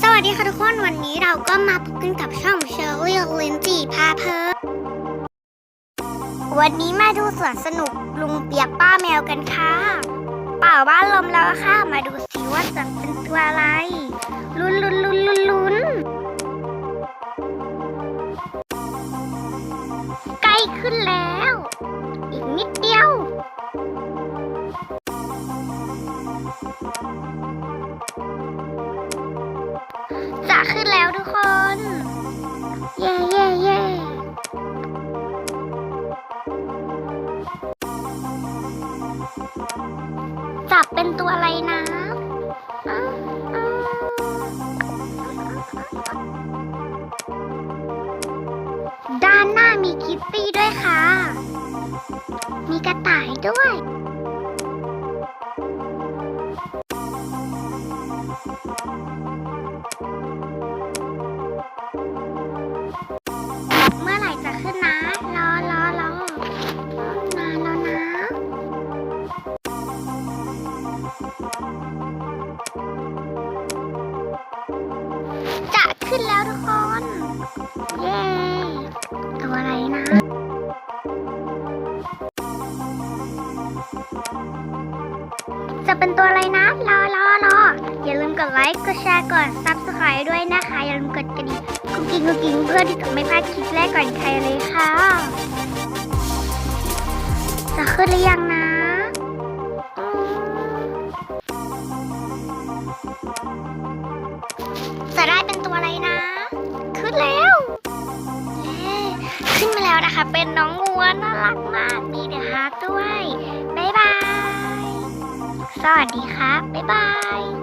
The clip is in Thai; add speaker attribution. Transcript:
Speaker 1: สวัสดีค่ะทุกคนวันนี้เราก็มาพบกันกับช่องเชอร์รี่ลินจีพาเพลินวันนี้มาดูสวนสนุกลุงเปียกป้าแมวกันค่ะ เป่าบ้านลมแล้วค่ะ มาดูสิว่าจะเป็นตัวอะไร ลุ้นลุ้นลุ้นลุ้นลุ้นใกล้ขึ้นแล้ว เย่เย่เย่จับเป็นตัวอะไรนะด้านหน้ามีคิตตี้ด้วยค่ะ มีกระต่ายด้วย ขึ้นแล้วทุกคน เย้ตัวอะไรนะจะเป็นตัวอะไรนะ รอรอรออย่าลืมกดไลค์ กดแชร์กด subscribe ด้วยนะคะ อย่าลืมกดกระดิ่งกุ๊กกิ๊งกุ๊กกิ๊งเพื่อที่จะไม่พลาดคลิปแรกก่อนใครเลยค่ะ จะขึ้นหรือยังนะ นะคะ เป็นน้องวัวน่ารักมาก มีเดอะฮาร์ดด้วย บ๊ายบาย สวัสดีครับ บ๊ายบาย